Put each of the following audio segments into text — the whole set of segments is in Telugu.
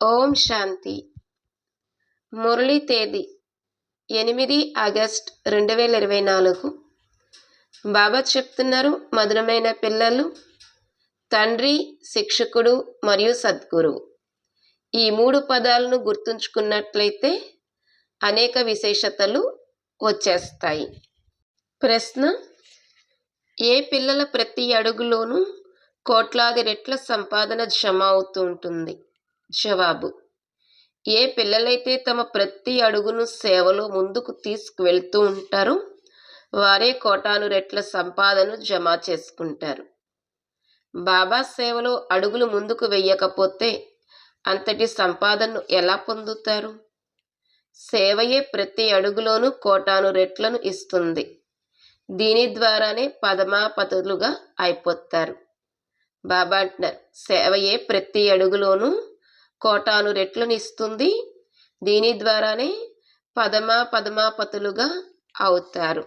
ఓం శాంతి. మురళి తేదీ ఎనిమిది ఆగస్ట్ రెండు వేల ఇరవై నాలుగు. బాబా చెప్తున్నారు మధురమైన పిల్లలు తండ్రి శిక్షకుడు మరియు సద్గురువు. ఈ మూడు పదాలను గుర్తుంచుకున్నట్లయితే అనేక విశేషతలు వచ్చేస్తాయి. ప్రశ్న ఏ పిల్లల ప్రతి అడుగులోనూ కోట్లాది రెట్ల సంపాదన జమ అవుతూ ఉంటుంది? జవాబు ఏ పిల్లలైతే తమ ప్రతి అడుగును సేవలో ముందుకు తీసుకువెళ్తూ ఉంటారో వారే కోటాను రెట్ల సంపాదన జమ చేసుకుంటారు. బాబా సేవలో అడుగులు ముందుకు వెయ్యకపోతే అంతటి సంపాదనను ఎలా పొందుతారు? సేవయే ప్రతి అడుగులోనూ కోటాను రెట్లను ఇస్తుంది. దీని ద్వారానే పదమాపతులుగా అయిపోతారు. బాబా అంటున్నారు సేవయే ప్రతి అడుగులోనూ కోటాను రెట్లను ఇస్తుంది దీని ద్వారానే పదమా పదమాపతులుగా అవుతారు.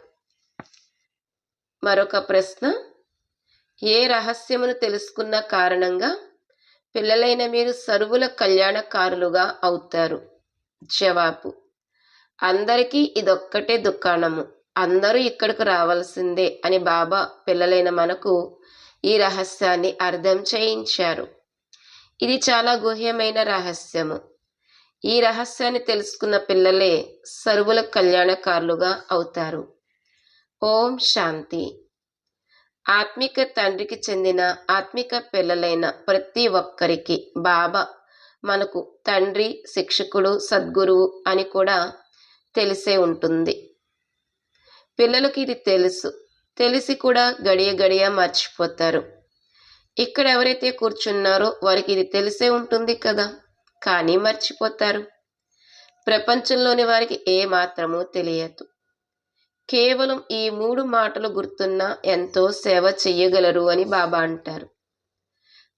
మరొక ప్రశ్న. ఏ రహస్యమును తెలుసుకున్న కారణంగా పిల్లలైన మీరు సరువుల కళ్యాణకారులుగా అవుతారు? జవాబు. అందరికీ ఇదొక్కటే దుకాణము. అందరూ ఇక్కడికి రావాల్సిందే అని బాబా పిల్లలైన మనకు ఈ రహస్యాన్ని అర్థం చేయించారు. ఇది చాలా గుహ్యమైన రహస్యము. ఈ రహస్యాన్ని తెలుసుకున్న పిల్లలే సరువుల కళ్యాణకారులుగా అవుతారు. ఓం శాంతి. ఆత్మిక తండ్రికి చెందిన ఆత్మిక పిల్లలైన ప్రతి ఒక్కరికి బాబా మనకు తండ్రి శిక్షకుడు సద్గురువు అని కూడా తెలిసే ఉంటుంది. పిల్లలకి ఇది తెలుసు. తెలిసి కూడా గడియ గడియ మర్చిపోతారు. ఇక్కడ ఎవరైతే కూర్చున్నారో వారికి ఇది తెలిసే ఉంటుంది కదా. కానీ మర్చిపోతారు. ప్రపంచంలోని వారికి ఏ మాత్రమూ తెలియదు. కేవలం ఈ మూడు మాటలు గుర్తున్నా ఎంతో సేవ చెయ్యగలరు అని బాబా అంటారు.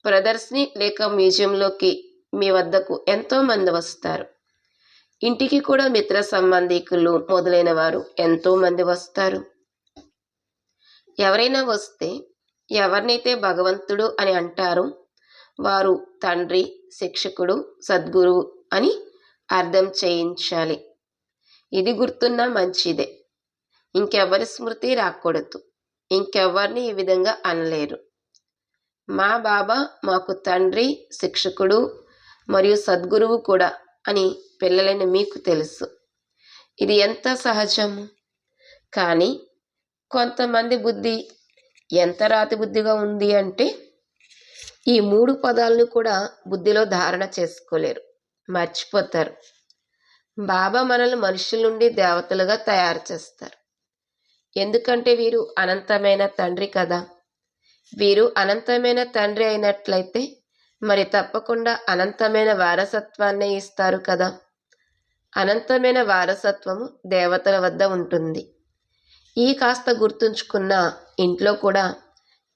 ప్రదర్శని లేక మ్యూజియంలోకి మీ వద్దకు ఎంతో మంది వస్తారు. ఇంటికి కూడా మిత్ర సంబంధికులు మొదలైన వారు ఎంతో మంది వస్తారు. ఎవరైనా వస్తే ఎవరినైతే భగవంతుడు అని అంటారో వారు తండ్రి శిక్షకుడు సద్గురువు అని అర్థం చేయించాలి. ఇది గుర్తున్నా మంచిదే. ఇంకెవరి స్మృతి రాకూడదు. ఇంకెవరిని ఈ విధంగా అనలేరు. మా బాబా మాకు తండ్రి శిక్షకుడు మరియు సద్గురువు కూడా అని పిల్లలైన మీకు తెలుసు. ఇది ఎంత సహజము? కానీ కొంతమంది బుద్ధి ఎంత రాతి బుద్ధిగా ఉంది అంటే ఈ మూడు పదాలను కూడా బుద్ధిలో ధారణ చేసుకోలేరు మర్చిపోతారు. బాబా మనల్ని మనుషుల నుండి దేవతలుగా తయారు చేస్తారు. ఎందుకంటే వీరు అనంతమైన తండ్రి కదా. వీరు అనంతమైన తండ్రి అయినట్లయితే మరి తప్పకుండా అనంతమైన వారసత్వాన్నే ఇస్తారు కదా. అనంతమైన వారసత్వము దేవతల వద్ద ఉంటుంది. ఈ కాస్త గుర్తుంచుకున్న ఇంట్లో కూడా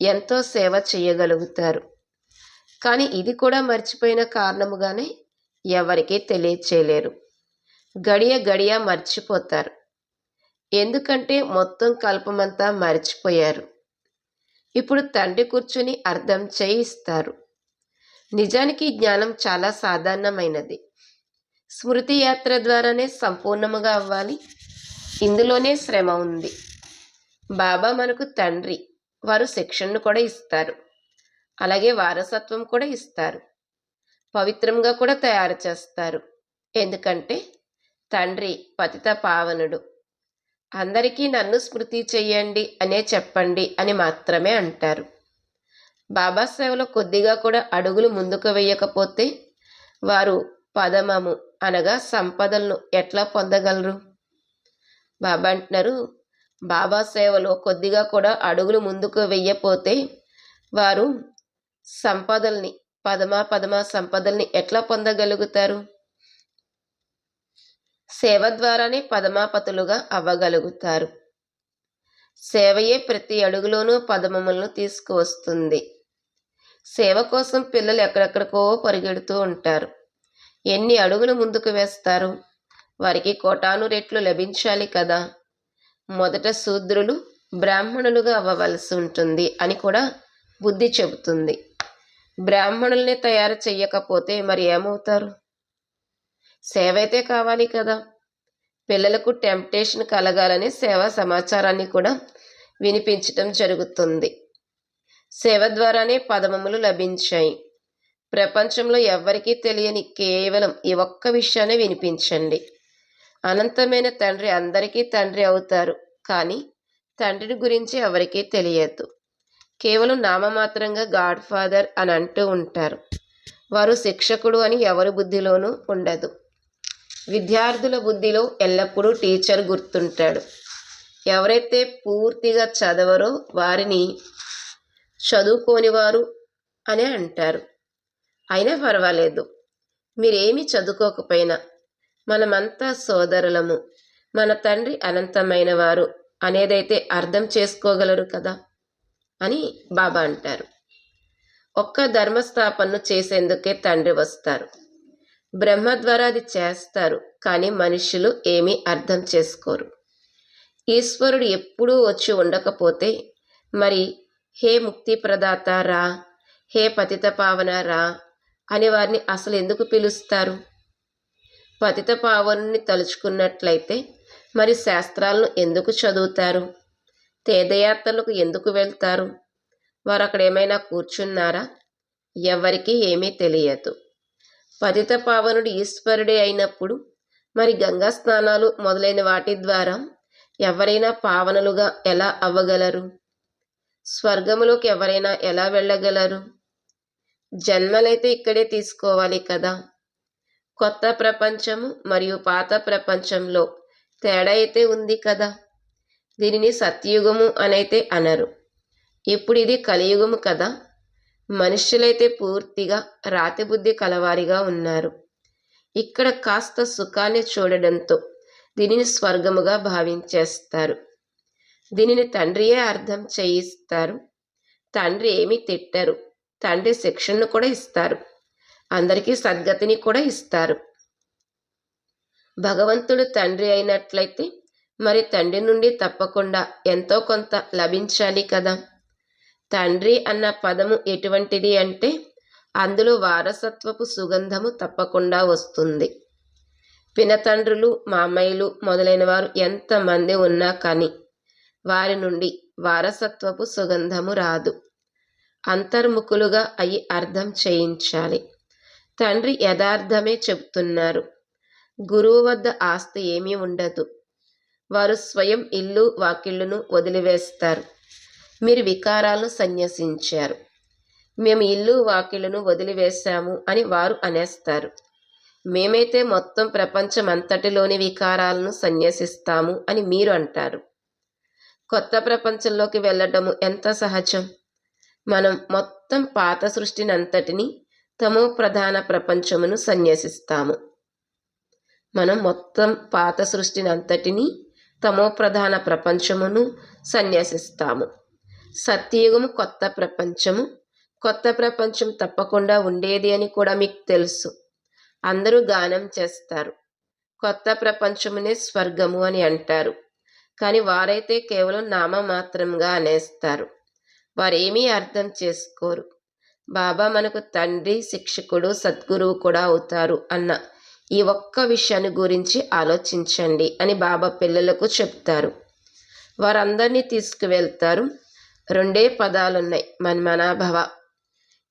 ఎంతో సేవ చేయగలుగుతారు. కానీ ఇది కూడా మర్చిపోయిన కారణముగానే ఎవరికీ తెలియచేయలేరు. గడియ గడియ మర్చిపోతారు. ఎందుకంటే మొత్తం కల్పమంతా మర్చిపోయారు. ఇప్పుడు తండ్రి కూర్చుని అర్థం చేయిస్తారు. నిజానికి జ్ఞానం చాలా సాధారణమైనది. స్మృతి యాత్ర ద్వారానే సంపూర్ణముగా అవ్వాలి. ఇందులోనే శ్రమ ఉంది. బాబా మనకు తండ్రి. వారు శిక్షణను కూడా ఇస్తారు. అలాగే వారసత్వం కూడా ఇస్తారు. పవిత్రంగా కూడా తయారు చేస్తారు. ఎందుకంటే తండ్రి పతిత పావనుడు. అందరికీ నన్ను స్మృతి చెయ్యండి అనే చెప్పండి అని మాత్రమే అంటారు. బాబా సేవలో కొద్దిగా కూడా అడుగులు ముందుకు వేయకపోతే వారు పదమము అనగా సంపదలను ఎట్లా పొందగలరు? బాబా అంటున్నారు బాబా సేవలో కొద్దిగా కూడా అడుగులు ముందుకు వెయ్యపోతే వారు సంపదల్ని పదమా పదమా సంపదల్ని ఎట్లా పొందగలుగుతారు? సేవ ద్వారానే పదమాపతులుగా అవ్వగలుగుతారు. సేవయే ప్రతి అడుగులోనూ పదమములను తీసుకువస్తుంది. సేవ కోసం పిల్లలు ఎక్కడెక్కడికో పరిగెడుతూ ఉంటారు. ఎన్ని అడుగులు ముందుకు వేస్తారు? వారికి కోటాను రెట్లు లభించాలి కదా? మొదట శూద్రులు బ్రాహ్మణులుగా అవ్వవలసి ఉంటుంది అని కూడా బుద్ధి చెబుతుంది. బ్రాహ్మణుల్ని తయారు చెయ్యకపోతే మరి ఏమవుతారు? సేవ అయితే కావాలి కదా. పిల్లలకు టెంప్టేషన్ కలగాలని సేవా సమాచారాన్ని కూడా వినిపించటం జరుగుతుంది. సేవ ద్వారానే పదమములు లభించాయి. ప్రపంచంలో ఎవ్వరికీ తెలియని కేవలం ఈ ఒక్క విషయాన్ని వినిపించండి. అనంతమైన తండ్రి అందరికీ తండ్రి అవుతారు. కానీ తండ్రిని గురించి ఎవరికీ తెలియదు. కేవలం నామమాత్రంగా గాడ్ ఫాదర్ అని అంటూ ఉంటారు. వారు శిక్షకుడు అని ఎవరి బుద్ధిలోనూ ఉండదు. విద్యార్థుల బుద్ధిలో ఎల్లప్పుడూ టీచర్ గుర్తుంటాడు. ఎవరైతే పూర్తిగా చదవరో వారిని చదువుకోని వారు అని అంటారు. అయినా పర్వాలేదు. మీరేమి చదువుకోకపోయినా మనమంతా సోదరులము. మన తండ్రి అనంతమైన వారు అనేదైతే అర్థం చేసుకోగలరు కదా? అని బాబా అంటారు. ఒక్క ధర్మస్థాపనను చేసేందుకే తండ్రి వస్తారు. బ్రహ్మ ద్వారా అది చేస్తారు కానీ మనుషులు ఏమీ అర్థం చేసుకోరు. ఈశ్వరుడు ఎప్పుడూ వచ్చి ఉండకపోతే మరి హే ముక్తి ప్రదాత రా హే పతిత పావన రా అని వారిని అసలు ఎందుకు పిలుస్తారు? పతిత పావనుని తలుచుకున్నట్లయితే మరి శాస్త్రాలను ఎందుకు చదువుతారు? తీర్థయాత్రలకు ఎందుకు వెళ్తారు? వారు అక్కడ ఏమైనా కూర్చున్నారా? ఎవరికీ ఏమీ తెలియదు. పతిత పావనుడు ఈశ్వరుడే అయినప్పుడు మరి గంగా స్నానాలు మొదలైన వాటి ద్వారా ఎవరైనా పావనులుగా ఎలా అవ్వగలరు? స్వర్గములోకి ఎవరైనా ఎలా వెళ్ళగలరు? జన్మలైతే ఇక్కడే తీసుకోవాలి కదా. కొత్త ప్రపంచము మరియు పాత ప్రపంచంలో తేడా అయితే ఉంది కదా? దీనిని సత్యయుగము అనైతే అనరు. ఇప్పుడు ఇది కలియుగము కదా? మనుషులైతే పూర్తిగా రాతి బుద్ధి కలవారిగా ఉన్నారు. ఇక్కడ కాస్త సుఖాన్ని చూడడంతో దీనిని స్వర్గముగా భావించేస్తారు. దీనిని తండ్రియే అర్థం చేయిస్తారు. తండ్రి ఏమి తిట్టరు. తండ్రి శిక్షణను కూడా ఇస్తారు. అందరికీ సద్గతిని కూడా ఇస్తారు. భగవంతుడు తండ్రి అయినట్లయితే మరి తండ్రి నుండి తప్పకుండా ఎంతో కొంత లభించాలి కదా. తండ్రి అన్న పదము ఎటువంటిది అంటే అందులో వారసత్వపు సుగంధము తప్పకుండా వస్తుంది. పినతండ్రులు మామయ్యలు మొదలైన వారు ఎంతమంది ఉన్నా కానీ వారి నుండి వారసత్వపు సుగంధము రాదు. అంతర్ముఖులుగా అయి అర్థం చేయించాలి. తండ్రి యథార్థమే చెబుతున్నారు. గురువు వద్ద ఆస్తి ఏమీ ఉండదు. వారు స్వయం ఇల్లు వాకిళ్ళును వదిలివేస్తారు. మీరు వికారాలను సన్యసించారు. మేము ఇల్లు వాకిళ్ళను వదిలివేశాము అని వారు అనేస్తారు. మేమైతే మొత్తం ప్రపంచమంతటిలోని వికారాలను సన్యసిస్తాము అని మీరు అంటారు. కొత్త ప్రపంచంలోకి వెళ్ళడము ఎంత సహజం? మనం మొత్తం పాత సృష్టిని అంతటిని తమో ప్రధాన ప్రపంచమును సన్యసిస్తాము. మనం మొత్తం పాత సృష్టిని అంతటిని తమో ప్రధాన ప్రపంచమును సన్యసిస్తాము. సత్యయుగము కొత్త ప్రపంచము. కొత్త ప్రపంచం తప్పకుండా ఉండేది అని కూడా మీకు తెలుసు. అందరూ గానం చేస్తారు. కొత్త ప్రపంచమునే స్వర్గము అని అంటారు. కానీ వారైతే కేవలం నామమాత్రంగా అనేస్తారు. వారేమీ అర్థం చేసుకోరు. బాబా మనకు తండ్రి శిక్షకుడు సద్గురువు కూడా అవుతారు అన్న ఈ ఒక్క విషయాన్ని గురించి ఆలోచించండి అని బాబా పిల్లలకు చెప్తారు. వారందరినీ తీసుకువెళ్తారు. రెండే పదాలున్నాయి. మన్మనాభవ.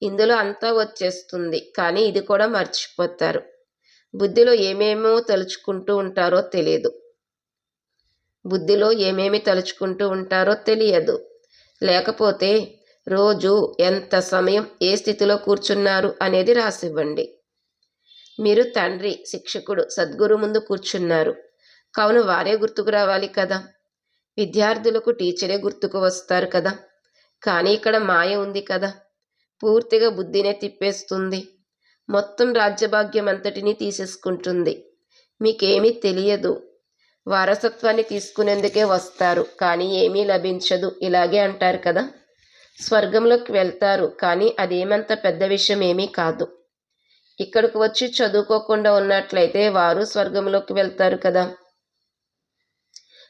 ఇందులో అంతా వచ్చేస్తుంది. కానీ ఇది కూడా మర్చిపోతారు. బుద్ధిలో ఏమేమో తలుచుకుంటూ ఉంటారో తెలియదు. బుద్ధిలో ఏమేమి తలుచుకుంటూ ఉంటారో తెలియదు. లేకపోతే రోజు ఎంత సమయం ఏ స్థితిలో కూర్చున్నారు అనేది రాసివ్వండి. మీరు తండ్రి శిక్షకుడు సద్గురు ముందు కూర్చున్నారు. కావున వారే గుర్తుకు రావాలి కదా. విద్యార్థులకు టీచరే గుర్తుకు వస్తారు కదా. కానీ ఇక్కడ మాయ ఉంది కదా. పూర్తిగా బుద్ధినే తిప్పేస్తుంది. మొత్తం రాజ్యభాగ్యం అంతటినీ తీసేసుకుంటుంది. మీకేమీ తెలియదు. వారసత్వాన్ని తీసుకునేందుకే వస్తారు. కానీ ఏమీ లభించదు. ఇలాగే అంటారు కదా. స్వర్గంలోకి వెళ్తారు కానీ అదేమంత పెద్ద విషయం ఏమీ కాదు. ఇక్కడికి వచ్చి చదువుకోకుండా ఉన్నట్లయితే వారు స్వర్గంలోకి వెళ్తారు కదా?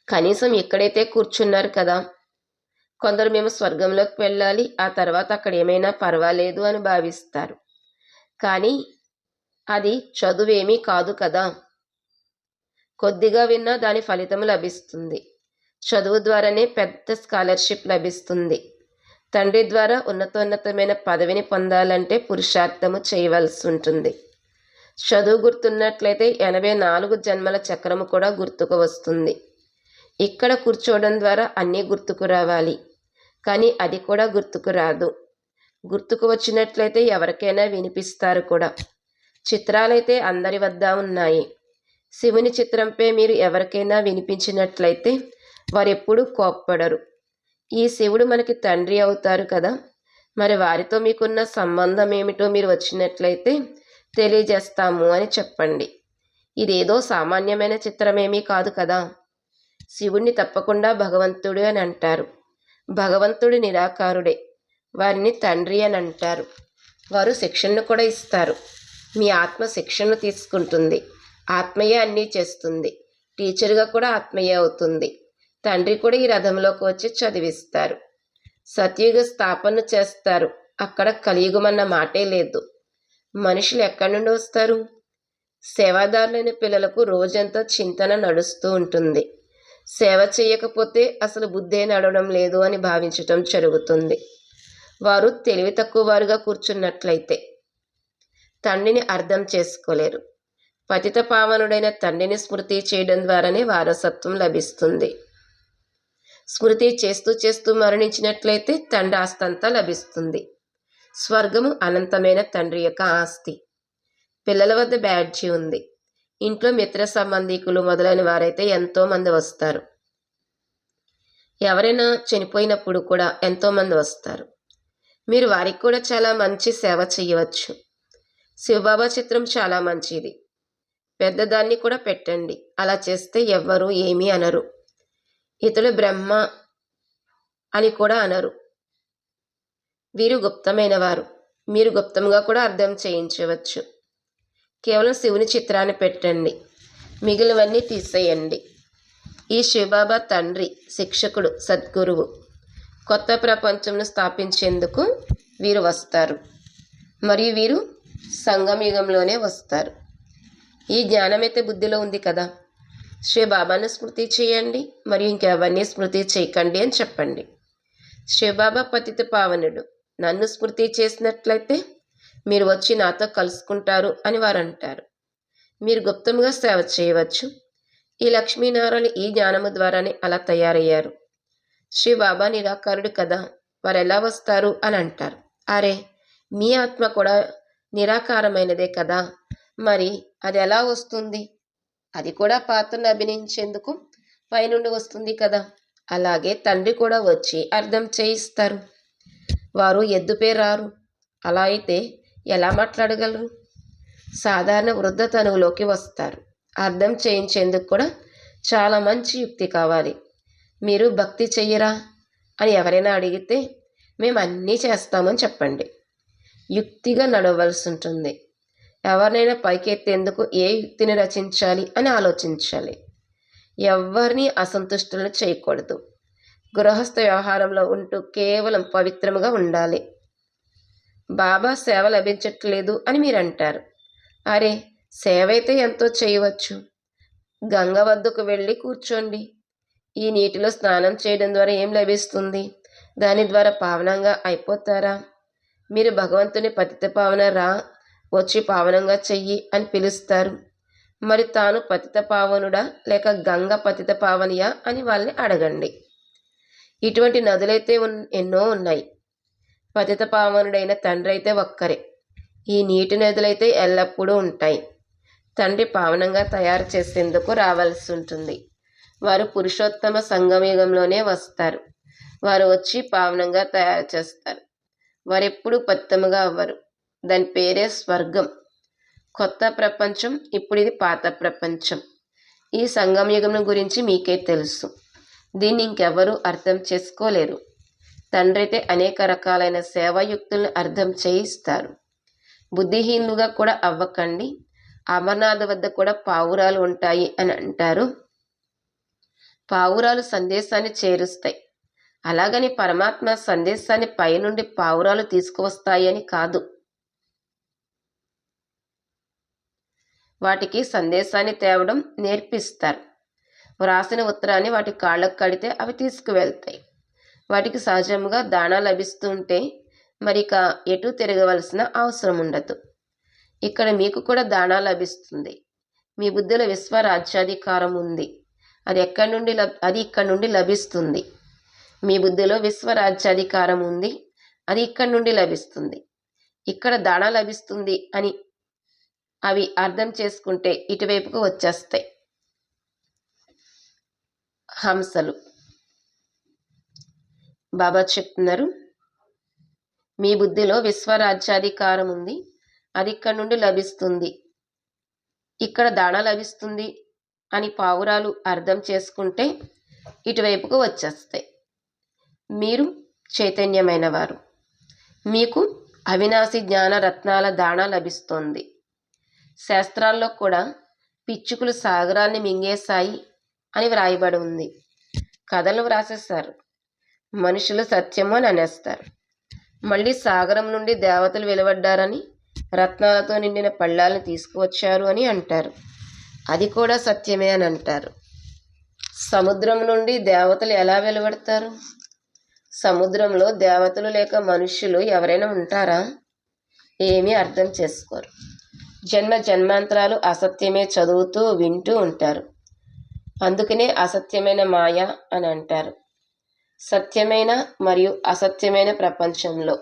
కనీసం ఇక్కడైతే కూర్చున్నారు కదా? కొందరు మేము స్వర్గంలోకి వెళ్ళాలి ఆ తర్వాత అక్కడ ఏమైనా పర్వాలేదు అని భావిస్తారు. కానీ అది చదువేమీ కాదు కదా? కొద్దిగా విన్నా దాని ఫలితం లభిస్తుంది. చదువు ద్వారానే పెద్ద స్కాలర్షిప్ లభిస్తుంది. తండ్రి ద్వారా ఉన్నతోన్నతమైన పదవిని పొందాలంటే పురుషార్థము చేయవలసి ఉంటుంది. చదువు గుర్తున్నట్లయితే ఎనభై నాలుగు జన్మల చక్రము కూడా గుర్తుకు వస్తుంది. ఇక్కడ కూర్చోవడం ద్వారా అన్నీ గుర్తుకు రావాలి. కానీ అది కూడా గుర్తుకు రాదు. గుర్తుకు వచ్చినట్లయితే ఎవరికైనా వినిపిస్తారు కూడా. చిత్రాలైతే అందరి వద్ద ఉన్నాయి. శివుని చిత్రంపై మీరు ఎవరికైనా వినిపించినట్లయితే వారెప్పుడూ కోప్పడరు. ఈ శివుడు మనకి తండ్రి అవుతారు కదా. మరి వారితో మీకున్న సంబంధం ఏమిటో మీరు వచ్చినట్లయితే తెలియజేస్తాము అని చెప్పండి. ఇదేదో సామాన్యమైన చిత్రమేమీ కాదు కదా. శివుణ్ణి తప్పకుండా భగవంతుడు అని అంటారు. భగవంతుడు నిరాకారుడే. వారిని తండ్రి అని అంటారు. వారు శిక్షణను కూడా ఇస్తారు. మీ ఆత్మ శిక్షణను తీసుకుంటుంది. ఆత్మయే అన్నీ చేస్తుంది. టీచర్గా కూడా ఆత్మయే అవుతుంది. తండ్రి కూడా ఈ రథంలోకి వచ్చి చదివిస్తారు. సత్యుగ స్థాపన చేస్తారు. అక్కడ కలియుగమన్న మాటే లేదు. మనుషులు ఎక్కడి నుండి వస్తారు? సేవాదారులైన పిల్లలకు రోజంతా చింతన నడుస్తూ ఉంటుంది. సేవ చేయకపోతే అసలు బుద్ధే నడవడం లేదు అని భావించటం జరుగుతుంది. వారు తెలివి తక్కువ వారుగా కూర్చున్నట్లయితే తండ్రిని అర్థం చేసుకోలేరు. పతిత పావనుడైన తండ్రిని స్మృతి చేయడం ద్వారానే వారసత్వం లభిస్తుంది. స్మృతి చేస్తూ చేస్తూ మరణించినట్లయితే తండ్రి ఆస్తంతా లభిస్తుంది. స్వర్గము అనంతమైన తండ్రి యొక్క ఆస్తి. పిల్లల వద్ద బ్యాడ్జీ ఉంది. ఇంట్లో మిత్ర సంబంధికులు మొదలైన వారైతే ఎంతోమంది వస్తారు. ఎవరైనా చనిపోయినప్పుడు కూడా ఎంతోమంది వస్తారు. మీరు వారికి కూడా చాలా మంచి సేవ చేయవచ్చు. శివబాబా చిత్రం చాలా మంచిది. పెద్దదాన్ని కూడా పెట్టండి. అలా చేస్తే ఎవ్వరూ ఏమీ అనరు. ఇతడు బ్రహ్మ అని కూడా అనరు. వీరు గుప్తమైన వారు మీరు గుప్తంగా కూడా అర్థం చేయించవచ్చు. కేవలం శివుని చిత్రాన్ని పెట్టండి. మిగిలివన్నీ తీసేయండి. ఈ శివబాబా తండ్రి శిక్షకుడు సద్గురువు కొత్త ప్రపంచంను స్థాపించేందుకు వీరు వస్తారు. మరియు వీరు సంగమయుగంలోనే వస్తారు. ఈ జ్ఞానమైతే బుద్ధిలో ఉంది కదా. శ్రీ బాబాను స్మృతి చేయండి మరియు ఇంకెవరిని స్మృతి చేయకండి అని చెప్పండి. శ్రీ బాబా పతిత పావనుడు నన్ను స్మృతి చేసినట్లయితే మీరు వచ్చి నాతో కలుసుకుంటారు అని వారు అంటారు మీరు గుప్తంగా సేవ చేయవచ్చు. ఈ లక్ష్మీనారాయణ ఈ జ్ఞానము ద్వారానే అలా తయారయ్యారు. శ్రీ బాబా నిరాకారుడు కదా వారు ఎలా వస్తారు అని అంటారు. అరే మీ ఆత్మ కూడా నిరాకారమైనదే కదా మరి అది ఎలా వస్తుంది? అది కూడా పాత్రను అభినయించేందుకు పైనుండి వస్తుంది కదా. అలాగే తండ్రి కూడా వచ్చి అర్థం చేయిస్తారు. వారు ఎద్దుపే రారు. అలా అయితే ఎలా మాట్లాడగలరు? సాధారణ వృద్ధ తనువులోకి వస్తారు. అర్థం చేయించేందుకు కూడా చాలా మంచి యుక్తి కావాలి. మీరు భక్తి చెయ్యరా? అని ఎవరైనా అడిగితే మేము అన్నీ చేస్తామని చెప్పండి. యుక్తిగా నడవలసి ఉంటుంది. ఎవరినైనా పైకెత్తేందుకు ఏ యుక్తిని రచించాలి అని ఆలోచించాలి. ఎవరిని అసంతుష్టులను చేయకూడదు. గృహస్థ వ్యవహారంలో ఉంటూ కేవలం పవిత్రముగా ఉండాలి. బాబా సేవ లభించట్లేదు అని మీరు అంటారు అరే సేవ అయితే ఎంతో చేయవచ్చు. గంగ వద్దకు వెళ్ళి కూర్చోండి. ఈ నీటిలో స్నానం చేయడం ద్వారా ఏం లభిస్తుంది? దాని ద్వారా పావనంగా అయిపోతారా? మీరు భగవంతుని పతిత పావన రా వచ్చి పావనంగా చెయ్యి అని పిలుస్తారు. మరి తాను పతిత పావనుడా? లేక గంగ పతిత పావనియా? అని వాళ్ళని అడగండి. ఇటువంటి నదులైతే ఎన్నో ఉన్నాయి. పతిత పావనుడైన తండ్రి అయితే ఒక్కరే. ఈ నీటి నదులైతే ఎల్లప్పుడూ ఉంటాయి. తండ్రి పావనంగా తయారు చేసేందుకు రావాల్సి ఉంటుంది. వారు పురుషోత్తమ సంగమయుగంలోనే వస్తారు. వారు వచ్చి పావనంగా తయారు చేస్తారు. వారెప్పుడూ ఎప్పుడు పతితముగా అవ్వరు. దాని పేరే స్వర్గం. కొత్త ప్రపంచం ఇప్పుడు ఇది పాత ప్రపంచం. ఈ సంగమయుగం గురించి మీకే తెలుసు. దీన్ని ఇంకెవరూ అర్థం చేసుకోలేరు. తండ్రి అయితే అనేక రకాలైన సేవాయుక్తులను అర్థం చేయిస్తారు. బుద్ధిహీనులుగా కూడా అవ్వకండి. అమర్నాథ్ వద్ద కూడా పావురాలు ఉంటాయి అని అంటారు. పావురాలు సందేశాన్ని చేరుస్తాయి. అలాగని పరమాత్మ సందేశాన్ని పైనుండి పావురాలు తీసుకువస్తాయని కాదు. వాటికి సందేశాన్ని తేవడం నేర్పిస్తారు. వ్రాసిన ఉత్తరాన్ని వాటి కాళ్ళకు కడితే అవి తీసుకువెళ్తాయి. వాటికి సహజంగా దాణా లభిస్తుంటే మరి ఇక ఎటు తిరగవలసిన అవసరం ఉండదు. ఇక్కడ మీకు కూడా దాణా లభిస్తుంది. మీ బుద్ధిలో విశ్వ రాజ్యాధికారం ఉంది. అది ఎక్కడి నుండి అది ఇక్కడ నుండి లభిస్తుంది. మీ బుద్ధిలో విశ్వ రాజ్యాధికారం ఉంది. అది ఇక్కడ నుండి లభిస్తుంది. ఇక్కడ దాణా లభిస్తుంది అని అవి అర్థం చేసుకుంటే ఇటువైపుకు వచ్చేస్తాయి. హంసలు. బాబా చెప్తున్నారు మీ బుద్ధిలో విశ్వరాజ్యాధికారం ఉంది అది ఇక్కడ నుండి లభిస్తుంది. ఇక్కడ దాణ లభిస్తుంది అని పావురాలు అర్థం చేసుకుంటే ఇటువైపుకు వచ్చేస్తాయి. మీరు చైతన్యమైన వారు మీకు అవినాశి జ్ఞాన రత్నాల దాణ లభిస్తోంది. శాస్త్రాల్లో కూడా పిచ్చుకులు సాగరాన్ని మింగేశాయి అని వ్రాయబడి ఉంది. కథలు వ్రాసేస్తారు. మనుషులు సత్యము అని అనేస్తారు. మళ్ళీ సాగరం నుండి దేవతలు వెలువడ్డారని రత్నాలతో నిండిన పళ్ళాలను తీసుకువచ్చారు అని అంటారు. అది కూడా సత్యమే అని అంటారు. సముద్రం నుండి దేవతలు ఎలా వెలువడతారు? సముద్రంలో దేవతలు లేక మనుషులు ఎవరైనా ఉంటారా? ఏమీ అర్థం చేసుకోరు. జన్మ జన్మాంతరాలు అసత్యమే చదువుతూ వింటూ ఉంటారు. అందుకనే అసత్యమైన మాయ అని అంటారు. సత్యమైన మరియు అసత్యమైన ప్రపంచంలో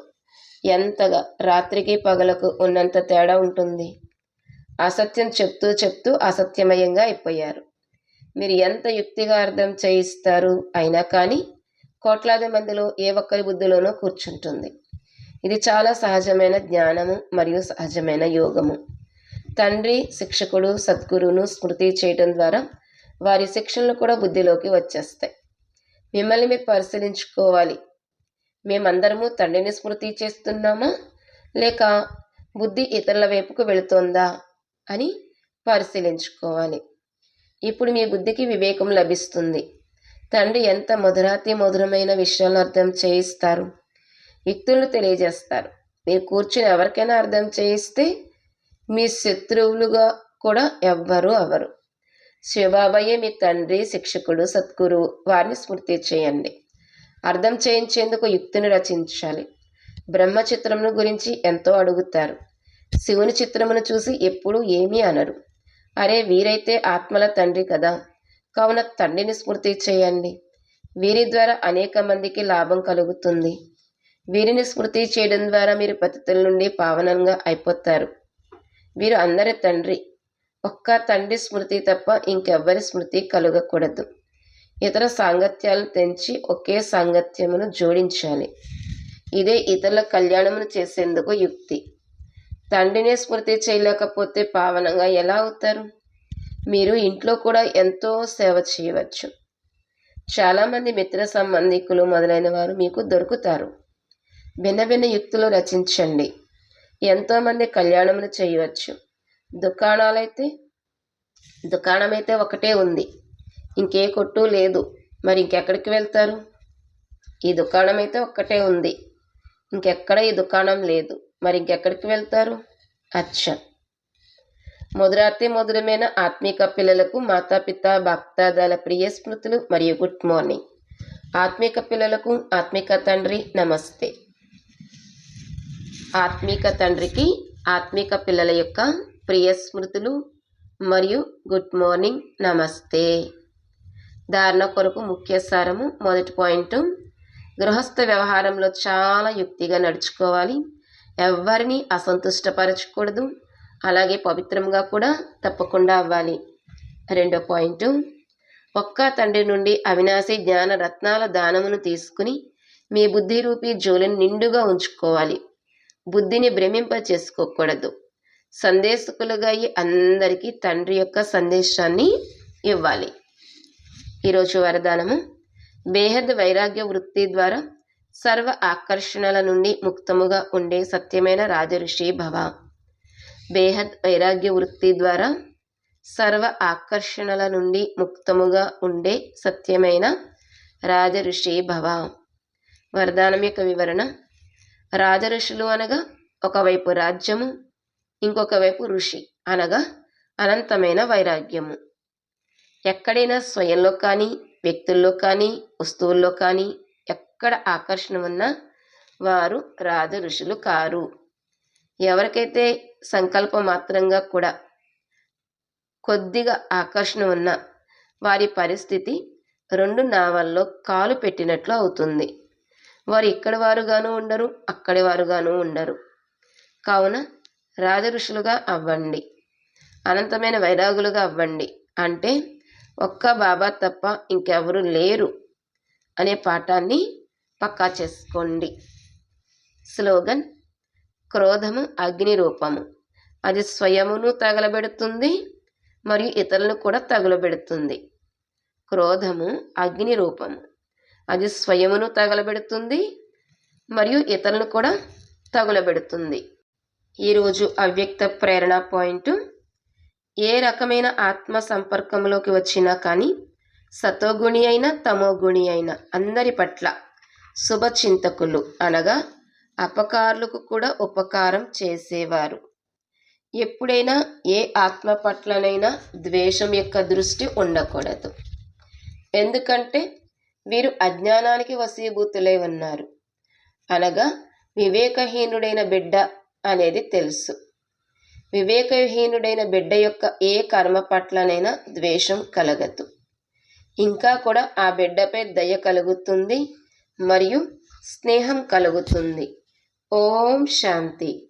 ఎంతగా రాత్రికి పగలకు ఉన్నంత తేడా ఉంటుంది? అసత్యం చెప్తూ చెప్తూ అసత్యమయంగా అయిపోయారు. మీరు ఎంత యుక్తిగా అర్థం చేయిస్తారు అయినా కానీ కోట్లాది మందిలో ఏ ఒక్కరి బుద్ధిలోనూ కూర్చుంటుంది. ఇది చాలా సహజమైన జ్ఞానము మరియు సహజమైన యోగము. తండ్రి శిక్షకుడు సద్గురువును స్మృతి చేయటం ద్వారా వారి శిక్షణలు కూడా బుద్ధిలోకి వచ్చేస్తాయి. మిమ్మల్ని మీరు పరిశీలించుకోవాలి. మేమందరము తండ్రిని స్మృతి చేస్తున్నామా? లేక బుద్ధి ఇతరుల వైపుకు వెళుతోందా అని పరిశీలించుకోవాలి. ఇప్పుడు మీ బుద్ధికి వివేకం లభిస్తుంది. తండ్రి ఎంత మధురాతి మధురమైన విషయాలను అర్థం చేయిస్తారు? యుక్తులను తెలియజేస్తారు. మీరు కూర్చుని ఎవరికైనా అర్థం చేయిస్తే మీ శత్రువులుగా కూడా ఎవ్వరూ అవరు శివబాబాయే మీ తండ్రి శిక్షకుడు సద్గురు వారిని స్మృతి చేయండి. అర్థం చేయించేందుకు యుక్తిని రచించాలి. బ్రహ్మ చిత్రమును గురించి ఎంతో అడుగుతారు. శివుని చిత్రమును చూసి ఎప్పుడూ ఏమీ అనరు. అరే వీరైతే ఆత్మల తండ్రి కదా. కావున తండ్రిని స్మృతి చేయండి. వీరి ద్వారా అనేక మందికి లాభం కలుగుతుంది. వీరిని స్మృతి చేయడం ద్వారా మీరు పతితుల నుండి పావనంగా అయిపోతారు. వీరు అందరి తండ్రి. ఒక్క తండ్రి స్మృతి తప్ప ఇంకెవ్వరి స్మృతి కలగకూడదు. ఇతర సాంగత్యాలు తెంచి ఒకే సాంగత్యమును జోడించాలి. ఇదే ఇతరుల కళ్యాణమును చేసేందుకు యుక్తి. తండ్రినే స్మృతి చేయలేకపోతే పావనంగా ఎలా అవుతారు? మీరు ఇంట్లో కూడా ఎంతో సేవ చేయవచ్చు. చాలామంది మిత్ర సంబంధికులు మొదలైన వారు మీకు దొరుకుతారు. భిన్న భిన్న యుక్తులు రచించండి. ఎంతోమంది కళ్యాణములు చేయవచ్చు. దుకాణాలైతే దుకాణం అయితే ఒకటే ఉంది. ఇంకే కొట్టు లేదు. మరి ఇంకెక్కడికి వెళ్తారు? ఈ దుకాణం అయితే ఒక్కటే ఉంది. ఇంకెక్కడ ఈ దుకాణం లేదు. మరి ఇంకెక్కడికి వెళ్తారు? అచ్చ. మధురాతి మధురమైన ఆత్మీక పిల్లలకు మాతాపిత భక్తాదాల ప్రియ స్మృతులు మరియు గుడ్ మార్నింగ్. ఆత్మీక పిల్లలకు ఆత్మిక తండ్రి నమస్తే. ఆత్మీక తండ్రికి ఆత్మీక పిల్లల యొక్క ప్రియ స్మృతులు మరియు గుడ్ మార్నింగ్ నమస్తే. ధారణ కొరకు ముఖ్య సారము మొదటి పాయింట్. గృహస్థ వ్యవహారంలో చాలా యుక్తిగా నడుచుకోవాలి. ఎవరిని అసంతుష్టపరచకూడదు. అలాగే పవిత్రంగా కూడా తప్పకుండా అవ్వాలి. రెండో పాయింట్. ఒక్క తండ్రి నుండి అవినాశి జ్ఞాన రత్నాల దానమును తీసుకుని మీ బుద్ధి రూపీ జోలిని నిండుగా ఉంచుకోవాలి. బుద్ధిని భ్రమింప చేసుకోకూడదు సందేశకులుగా అందరికీ తండ్రి యొక్క సందేశాన్ని ఇవ్వాలి. ఈరోజు వరదానము. బేహద్ వైరాగ్య వృత్తి ద్వారా సర్వ ఆకర్షణల నుండి ముక్తముగా ఉండే సత్యమైన రాజఋషి భవ. బేహద్ వైరాగ్య వృత్తి ద్వారా సర్వ ఆకర్షణల నుండి ముక్తముగా ఉండే సత్యమైన రాజఋషి భవ. వరదానం యొక్క వివరణ రాజఋషులు అనగా ఒకవైపు రాజ్యము ఇంకొక వైపు ఋషి అనగా అనంతమైన వైరాగ్యము. ఎక్కడైనా స్వయంలో కానీ వ్యక్తుల్లో కానీ వస్తువుల్లో కానీ ఎక్కడ ఆకర్షణ ఉన్నా వారు రాజ ఋషులు కారు. ఎవరికైతే సంకల్ప మాత్రంగా కూడా కొద్దిగా ఆకర్షణ ఉన్న వారి పరిస్థితి రెండు నావల్లో కాలు పెట్టినట్లు అవుతుంది. వారు ఇక్కడి వారుగాను ఉండరు అక్కడి వారుగాను ఉండరు. కావున రాజఋషులుగా అవ్వండి అనంతమైన వైరాగులుగా అవ్వండి. అంటే ఒక్క బాబా తప్ప ఇంకెవరు లేరు అనే పాఠాన్ని పక్కా చేసుకోండి. స్లోగన్ క్రోధము అగ్ని రూపము. అది స్వయమును తగలబెడుతుంది మరియు ఇతరులను కూడా తగులబెడుతుంది. క్రోధము అగ్ని రూపము. అది స్వయమును తగలబెడుతుంది మరియు ఇతరులను కూడా తగులబెడుతుంది. ఈరోజు అవ్యక్త ప్రేరణ పాయింట్. ఏ రకమైన ఆత్మ సంపర్కంలోకి వచ్చినా కానీ సతోగుణి అయినా తమోగుణి అయినా అందరి పట్ల శుభచింతకులు అనగా అపకారులకు కూడా ఉపకారం చేసేవారు. ఎప్పుడైనా ఏ ఆత్మ పట్లనైనా ద్వేషం యొక్క దృష్టి ఉండకూడదు. ఎందుకంటే వీరు అజ్ఞానానికి వశీభూతులై ఉన్నారు అనగా వివేకహీనుడైన బిడ్డ అనేది తెలుసు. వివేకహీనుడైన బిడ్డ యొక్క ఏ కర్మ పట్లనైనా ద్వేషం కలగదు. ఇంకా కూడా ఆ బిడ్డపై దయ కలుగుతుంది మరియు స్నేహం కలుగుతుంది. ఓం శాంతి.